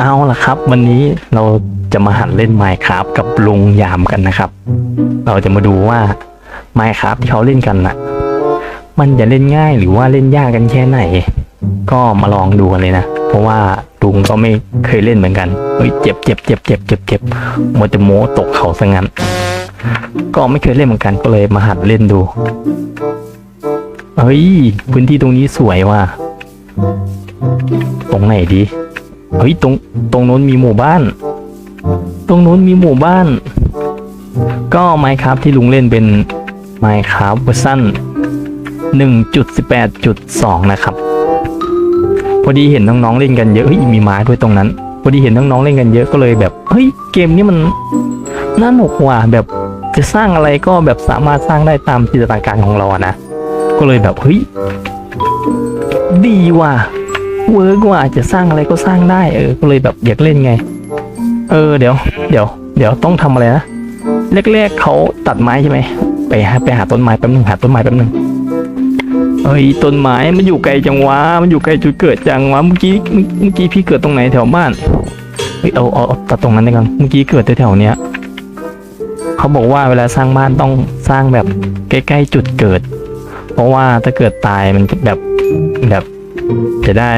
เอาล่ะครับ วันนี้เราจะมาหัดเล่น Minecraft กับลุงยามกันนะครับ เราจะมาดูว่า Minecraft ที่เขาเล่นกันน่ะ มันจะเล่นง่ายหรือว่าเล่นยากกันแค่ไหน ก็มาลองดูกันเลยนะ เพราะว่าลุงก็ไม่เคยเล่นเหมือนกันเฮ้ยเจ็บเจ็บเจ็บเจ็บเจ็บเจ็บมัวแต่โม้ตกเขาซะงั้น ก็ไม่เคยเล่นเหมือนกันก็เลยมาหัดเล่นดูเฮ้ยพื้นที่ตรงนี้สวยว่ะตรงไหนดี เฮ้ยตรงตรงโน้นมีหมู่บ้าน ตรงโน้นมีหมู่บ้าน ก็ไมค์ครับที่ลุงเล่นเป็นไมค์ครับเวอร์ชัน1.18.2 นะครับ พอดีเห็นน้องๆเล่นกันเยอะเฮ้ยมีไม้ด้วยตรงนั้น พอดีเห็นน้องๆเล่นกันเยอะก็เลยแบบเฮ้ยเกมนี้มันน่าหนุกว่ะแบบจะสร้างอะไรก็แบบสามารถสร้างได้ตามจินตนาการของเราอะนะ ก็เลยแบบเฮ้ยดีว่ะ เวิร์กว่าจะสร้างอะไรก็สร้างได้เออก็เลยแบบอยากเล่นไง เออเดี๋ยว เดี๋ยว เดี๋ยวต้องทำอะไรนะแรกๆเขาตัดไม้ใช่ไหมไปหาไปหาต้นไม้แป๊บนึงหาต้นไม้แป๊บนึงเอ้ยต้นไม้มันอยู่ไกลจังวะมันอยู่ไกลจุดเกิดจังวะเมื่อกี้เมื่อกี้พี่เกิดตรงไหนแถวบ้านเฮ้ยเอาเอาเอาตัดตรงนั้นได้กันเมื่อกี้เกิดแถวเนี้ยเขาบอกว่าเวลาสร้างบ้านต้องสร้างแบบใกล้ๆจุดเกิด เพราะว่าถ้าเกิดตายมันจะแบบแบบจะได้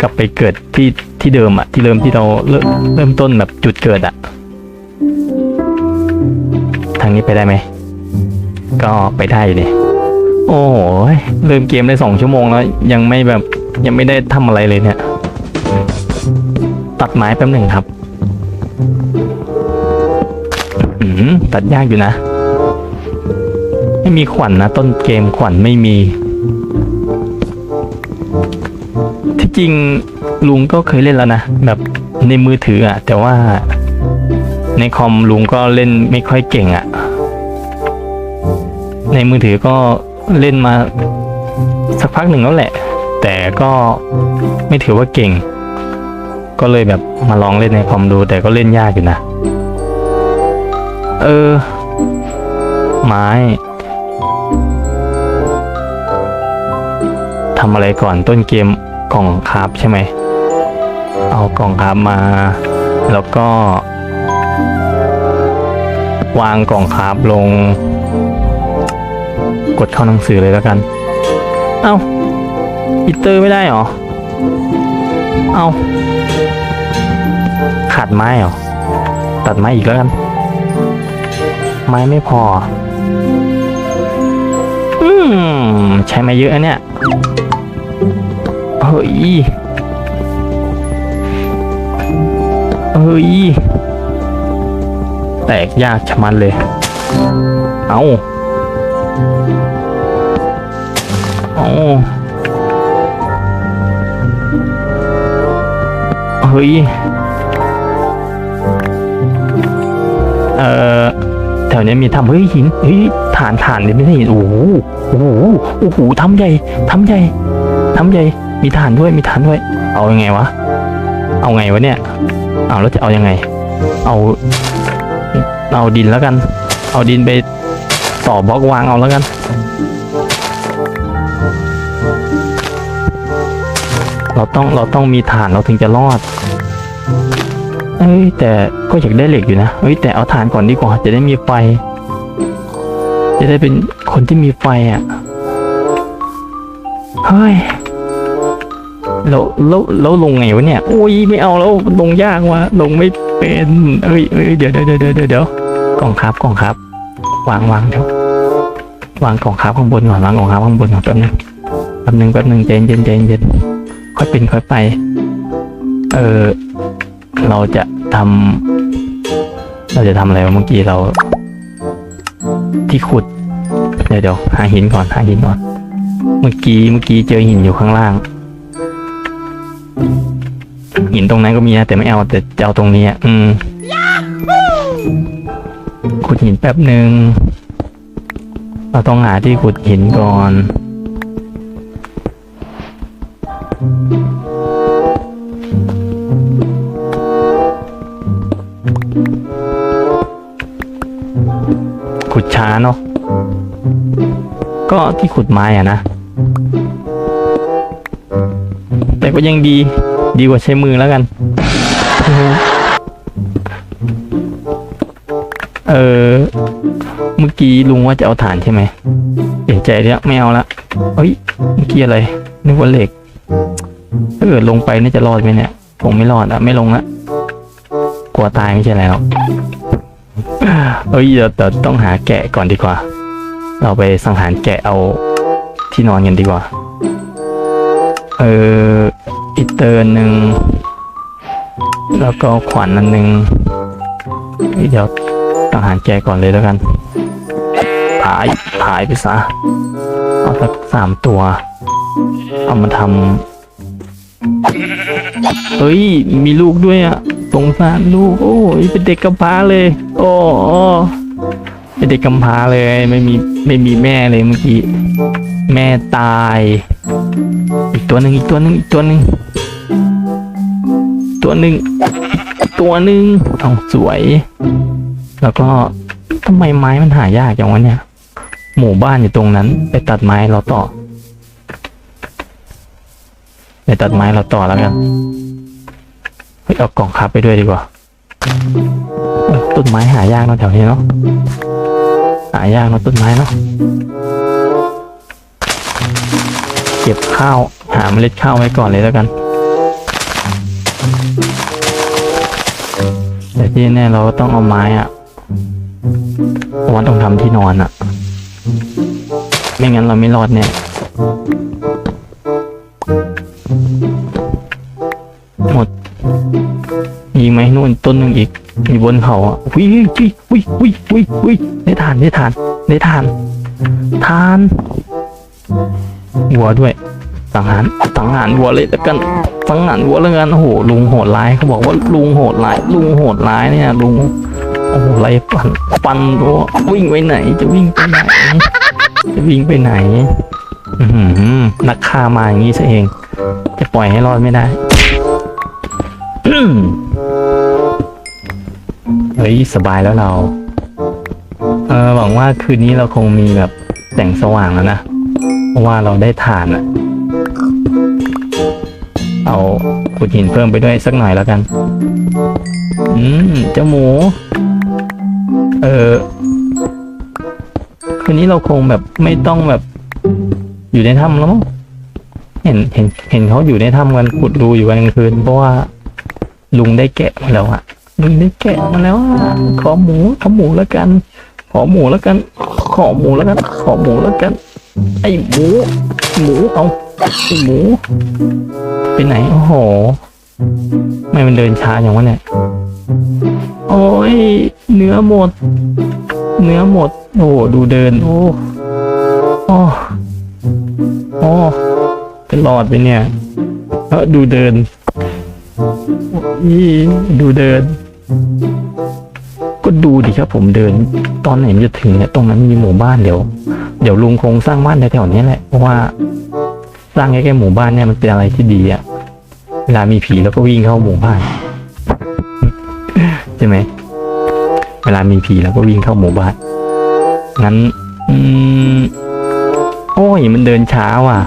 กลับไปเกิดที่ที่เดิมอะที่เริ่มที่เราเริ่มเริ่มต้นแบบจุดเกิดอะทางนี้ไปได้ไหม ก็ไปได้อยู่โอ้โหเริ่มเกมได้สองชั่วโมงแล้ว ยังไม่แบบยังไม่ได้ทำอะไรเลยเนี่ย ตัดไม้แป๊บหนึ่งครับอืมตัดยากอยู่นะ ไม่มีขวัญนนะ ต้นเกมขวัญไม่มี จริงลุงก็เคยเล่นแล้วนะ แบบในมือถืออะแต่ว่าในคอมลุงก็เล่นไม่ค่อยเก่งอะ ในมือถือก็เล่นมาสักพักหนึ่งแล้วแหละ แต่ก็ไม่ถือว่าเก่ง ก็เลยแบบมาลองเล่นในคอมดู แต่ก็เล่นยากอยู่นะ เออ ไม้ทำอะไรก่อนต้นเกม กล่องคราบใช่ไหม เอากล่องคราบมา แล้วก็ วางกล่องคราบลง กดเข้าหนังสือเลยแล้วกัน เอา้าอิเตอร์ไม่ได้เหรอ เอาขาดไม้เหรอ ตัดไม้อีกแล้วกัน ไม้ไม่พอ อืม ใช้มาเยอะนะเนี่ย เฮ้ย เฮ้ย แตกยากชะมันเลย เอาเอาเฮ้ย เอ่อแถวนี้มีทำเฮ้ยหิน เฮ้ยฐานฐานนี่ไม่ใช่หิน โอ้โห โอ้โห โอ้โหทำใหญ่ทำใหญ่ทำใหญ่ มีฐานด้วยมีฐานด้วย เอายังไงวะ เอาไงวะเนี่ยเอาแล้วจะเอายังไง เอาเอาดินแล้วกัน เอาดินไปต่อบล็อกวางเอาแล้วกัน เราต้องเราต้องมีฐานเราถึงจะรอดเอ้ยแต่ก็อยากได้เหล็กอยู่นะเอ้ยแต่เอาฐานก่อนดีกว่าจะได้มีไฟ จะได้เป็นคนที่มีไฟอะ เฮ้ย แล้วแล้วแล้วลงไงวะเนี่ยโอ้ยไม่เอาแล้วลงยากว่ะลงไม่เป็นเอ้ยเอ้ยเดี๋ยวเดี๋ยวเดี๋ยวเดี๋ยวเดี๋ยวกล่องครับกล่องครับ วางวางเดี๋ยววางกล่องครับข้างบนก่อนวางกล่องครับข้างบนก่อนแป๊บนึงแป๊บนึงแป๊บนึงใจเย็นใจเย็นค่อยเป็นค่อยไป เออเราจะทำเราจะทำอะไรเมื่อกี้เรา ที่ขุด เดี๋ยวเดี๋ยวหาหินก่อนหาหินก่อน เมื่อกี้เมื่อกี้เจอหินอยู่ข้างล่าง ตรงนั้นก็มีนะแต่ไม่เอาแต่จะเอาตรงนี้อะอืมขุดหินแป๊บหนึ่งเราต้องหาที่ขุดหินก่อน ขุดช้าเนาะก็ที่ขุดไม้อะนะ แต่ก็ยังดี ดีกว่าใช้มือแล้วกัน เออ เมื่อกี้ลุงว่าจะเอาฐานใช่ไหมเปลี่ยนใจแล้วไม่เอาละเอ้ย เมื่อกี้อะไร นึกว่าเหล็ก ถ้าเกิดลงไปน่าจะรอดไหมเนี่ยผมไม่รอดอะไม่ลงละ กลัวตายไม่ใช่แล้วเอ้ยเดี๋ยวเดี๋ยวต้องหาแกะก่อนดีกว่า เราไปสังหารแกะเอาที่นอนกันดีกว่า เออ อีเตอร์หนึ่ง แล้วก็ขวานอันหนึ่งเดี๋ยวสังหารแกก่อนเลยแล้วกันผายผายไปซะเอาสักสามตัว เอามาทำเฮ้ย มีลูกด้วยอะสงสารลูก โอ้ยเป็นเด็กกำพร้าเลย โอ้เป็นเด็กกำพร้าเลย ไม่มีไม่มีแม่เลยเมื่อกี้ แม่ตาย อีกตัวหนึ่งอีกตัวหนึ่งอีกตัวหนึ่ง ตัวหนึ่งตัวหนึ่งเอาสวย แล้วก็ทำไมไม้มันหายากอย่างวะเนี่ย หมู่บ้านอยู่ตรงนั้น ไปตัดไม้เราต่อ ไปตัดไม้เราต่อแล้วกันเฮ้ยเอากล่องคับไปด้วยดีกว่าต้นไม้หายากเนาะแถวนี้เนาะหายากเนาะต้นไม้เนาะเก็บข้าวหาเมล็ดข้าวไว้ก่อนเลยแล้วกัน ที่แน่เราก็ต้องเอาไม้อะว่าต้องทำที่นอนอะไม่งั้นเราไม่รอดแน่หมดยิงไหมนู่นต้นหนึ่งอีกมีบนเขาอะวิวิวิวิวิวิวิได้ทานได้ทานได้ทานทานวัวด้วย สังหารสังหารวัวเลยแล้วกันสังหารวัวแล้วกันโอ้โหลุงโหดร้ายเขาบอกว่าลุงโหดร้ายลุงโหดร้ายเนี่ยลุงโอ้โหไล่ปันปันวัววิ่งไปไหน จะวิ่งไปไหน จะวิ่งไปไหนอือหือนักฆ่ามาอย่างนี้ซะเอง จะปล่อยให้รอดไม่ได้เฮ้ยสบายแล้วเรา เออหวังว่าคืนนี้เราคงมีแบบแต่งสว่างแล้วนะ เพราะว่าเราได้ถ่านอะาขุดหินเพิ่มไปด้วยสักหน่อยแล้วกัน อืม เจ้าหมู เออคืนนี้เราคงแบบไม่ต้องแบบ อยู่ในถ้ำแล้วมั้งเห็นเห็นเห็นเขาอยู่ในถ้ำกันขุดรูอยู่กันกลางคืน เพราะว่า ลุงได้แกะมาแล้วอะลุงได้แกะมาแล้วอะขอหมูขอหมูแล้วกัน ขอหมูแล้วกัน ขอหมูแล้วกัน ขอหมูแล้วกัน ไอหมู หมูเอา ไอหมูไปไหน โอ้โหไม่มันเดินช้าอย่างวะเนี่ย โอ้ย เนื้อหมด เนื้อหมด โอ้โหดูเดิน โอ้โอ้โอ้เป็นหลอดไปเนี่ยเออดูเดินนี่ดูเดิน ก็ดูดิครับผมเดิน ตอนไหนมันจะถึงเนี่ยตรงนั้นมีหมู่บ้านเดี๋ยว เดี๋ยวลุงคงสร้างบ้านแถวๆนี้แหละ เพราะว่า สร้างใกล้ๆหมู่บ้านเนี่ยมันเป็นอะไรที่ดีอะเวลามีผีแล้วก็วิ่งเข้าหมู่บ้านใช่ไหมเวลามีผีแล้วก็วิ่งเข้าหมู่บ้าน งั้น อืม โอ้ย มันเดินช้าว่ะ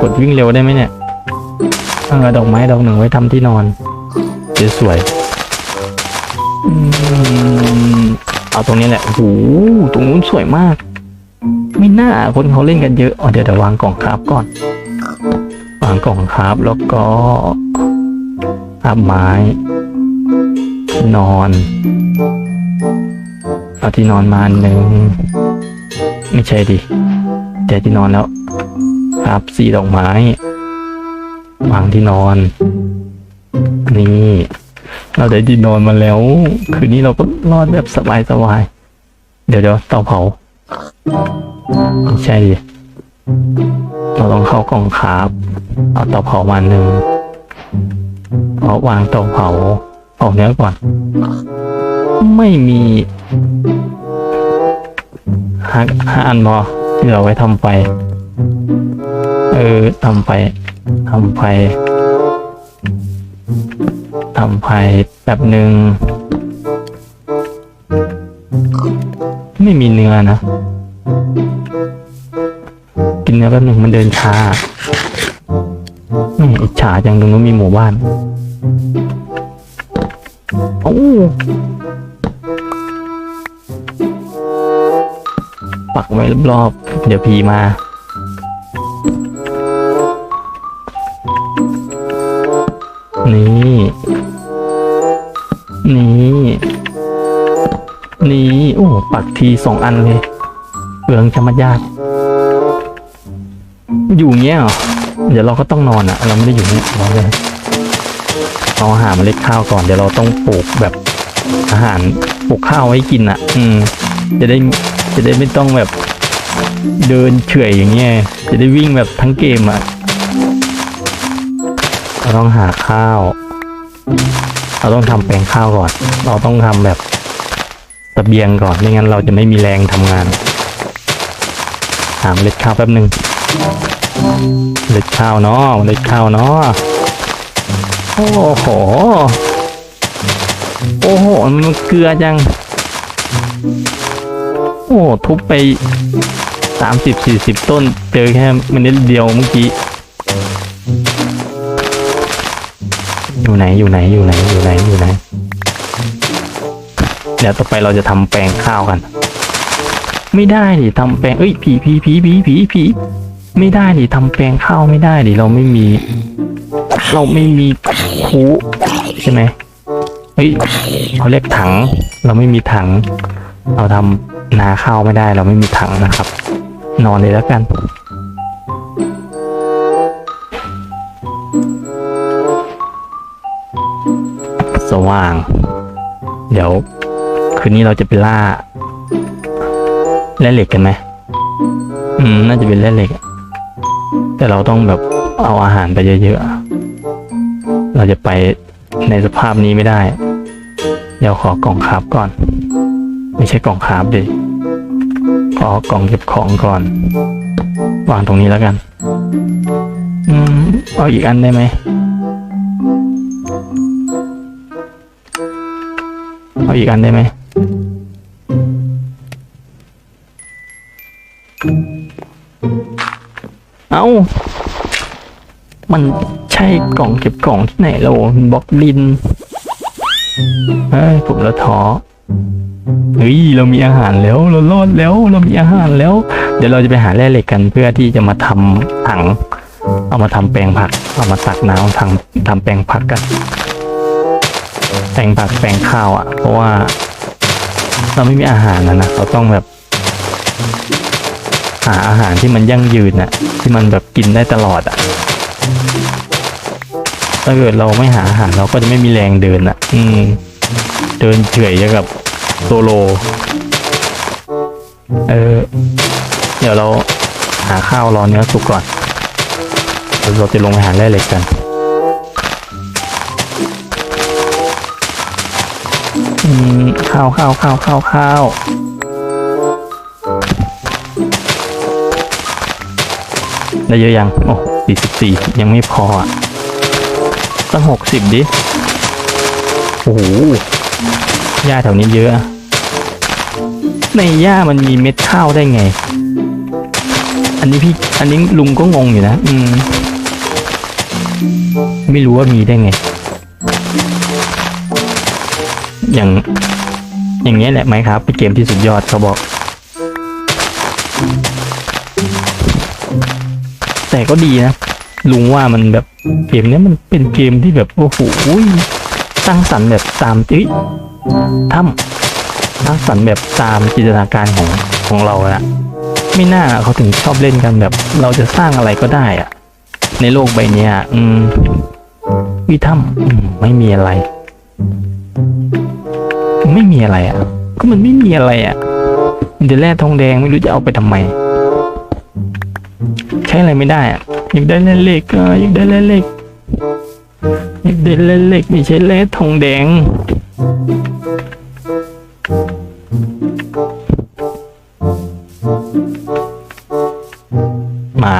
กดวิ่งเร็วได้ไหมเนี่ยเออดอกไม้ดอกหนึ่งไว้ทำที่นอนสวยอืมเอาตรงนี้แหละ โอ้โห ตรงนู้นสวยมาก ไม่น่าคนเขาเล่นกันเยอะอ๋อเดี๋ยวเดี๋ยววางกล่องคราฟก่อน วางกล่องคราฟแล้วก็คราฟไม้ นอนเอาที่นอนมาหนึ่งไม่ใช่ดิแต่ที่นอนแล้วคราฟสีดอกไม้ วางที่นอน นี่ เราได้ที่นอนมาแล้ว คืนนี้เราก็รอดแบบสบายๆเดี๋ยวเดี๋ยวเตาเผาไม่ใช่ดิเราต้องเข้ากล่องคาบ เอาเตาเผามาหนึ่งเอาวางเตาเผาเผาเนื้อก่อน ไม่มีห้าห้าอันพอที่เราไว้ทำไฟ เออทำไฟทำไฟทำไฟแบบหนึ่งไม่มีเนื้อนะ กินเนื้อแป๊บหนึ่งมันเดินช้า แม่อิจฉาจังตรงนู้นมีหมู่บ้านโอ้ปักไว้รอบๆเดี๋ยวผีมา นี่ นี่ นี่ โอ้ ปักทีสองอันเลยเปลืองธรรมญาติอยู่เงี้ยเหรอ เดี๋ยวเราก็ต้องนอนอะเราไม่ได้อยู่นี่ยเราเลยเราหาเมล็ดข้าวก่อน เดี๋ยวเราต้องปลูกแบบอาหารปลูกข้าวไว้กินอะอืม จะได้จะได้ไม่ต้องแบบเดินเฉื่อยอย่างเงี้ย จะได้วิ่งแบบทั้งเกมอะเราต้องหาข้าว เราต้องทำแปลงข้าวก่อน เราต้องทำแบบตะเบียงก่อน ไม่งั้นเราจะไม่มีแรงทำงาน หาเมล็ดข้าวแป๊บหนึ่ง เล็ดข้าวเนาะเล็ดข้าวเนาะโอ้โห โอ้โห มันเกลือจัง โอ้ทุบไปสามสิบสี่สิบต้น เจอแค่เมล็ดเดียวเมื่อกี้ อยู่ไหน อยู่ไหน อยู่ไหน อยู่ไหน อยู่ไหน เดี๋ยวต่อไปเราจะทำแปลงข้าวกัน ไม่ได้ดิทำแปลง เอ้ย ผีผีผีผีผีผี ไม่ได้ดิทำแปลงข้าวไม่ได้ดิเราไม่มี เราไม่มีคูใช่ไหมเฮ้ยเขาเรียกถัง เราไม่มีถัง เราทำนาข้าวไม่ได้ เราไม่มีถังนะครับ นอนเลยแล้วกันสว่าง เดี๋ยว คืนนี้เราจะไปล่าแร่เหล็กกันไหมอืม น่าจะเป็นแร่เหล็ก แต่เราต้องแบบเอาอาหารไปเยอะๆ เราจะไปในสภาพนี้ไม่ได้ เดี๋ยวขอกล่องคาบก่อน ไม่ใช่กล่องคาบดิ ขอกล่องเก็บของก่อน วางตรงนี้แล้วกัน อืม เอาอีกอันได้ไหม เอาอีกอันได้ไหม เอามันใช่กล่องเก็บกล่องที่ไหนเราบล็อกดินเฮ้ยผมละท้อเฮ้ยเรามีอาหารแล้วเรารอดแล้วเรามีอาหารแล้ว เดี๋ยวเราจะไปหาแร่เหล็กกันเพื่อที่จะมาทำถัง เอามาทำแปลงผัก เอามาตักน้ำทำทำแปลงผักกัน แปลงผักแปลงข้าวอะ เพราะว่า เราไม่มีอาหารนะนะเราต้องแบบ หาอาหารที่มันยั่งยืนน่ะที่มันแบบกินได้ตลอดอะถ้าเกิดเราไม่หาอาหารเราก็จะไม่มีแรงเดินอะอืม เดินเฉยอย่างกับโซโล เออ เดี๋ยวเราหาข้าวรอเนื้อสุกก่อนเดี๋ยวเราจะลงไปหาแร่เหล็กกันอืมข้าวข้าวข้าวข้าวข้าว ได้เยอะยัง โอ้สี่สิบสี่ยังไม่พออะตั้งหกสิบดิ โอ้โหหญ้าแถวนี้เยอะอะ ในหญ้ามันมีเม็ดข้าวได้ไง อันนี้พี่ อันนี้ลุงก็งงอยู่นะ อืม ไม่รู้ว่ามีได้ไง อย่าง อย่างเงี้ยแหละไหมครับเป็นเกมที่สุดยอดเขาบอก แต่ก็ดีนะ ลุงว่ามันแบบเกมนี้มันเป็นเกมที่แบบโอ้โหสร้างสรรค์แบบตามเอ้ยทำสร้างสรรค์แบบตามจินตนาการของของเราอะไม่น่าเขาถึงชอบเล่นกันแบบ เราจะสร้างอะไรก็ได้อะในโลกใบนี้อืมวิถ้ำไม่มีอะไร ไม่มีอะไรอะก็มันไม่มีอะไรอะมันจะแร่ทองแดงไม่รู้จะเอาไปทำไม ใช้อะไรไม่ได้อะอยากได้แร่เหล็กอะอยากได้แร่เหล็กอยากได้แร่เหล็กไม่ใช่แร่ทองแดงมา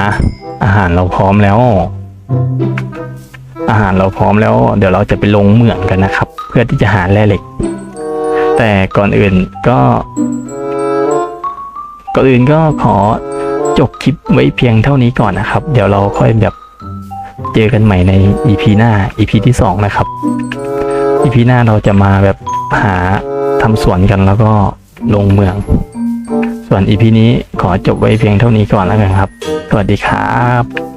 อาหารเราพร้อมแล้ว อาหารเราพร้อมแล้ว เดี๋ยวเราจะไปลงเหมืองกันนะครับ เพื่อที่จะหาแร่เหล็ก แต่ก่อนอื่นก็ ก่อนอื่นก็ขอ จบคลิปไว้เพียงเท่านี้ก่อนนะครับ เดี๋ยวเราค่อยแบบเจอกันใหม่ใน EP หน้า EP ที่สองนะครับ EP หน้าเราจะมาแบบหาทำสวนกันแล้วก็ลงเมือง ส่วน EP นี้ขอจบไว้เพียงเท่านี้ก่อนแล้วกันครับ สวัสดีครับ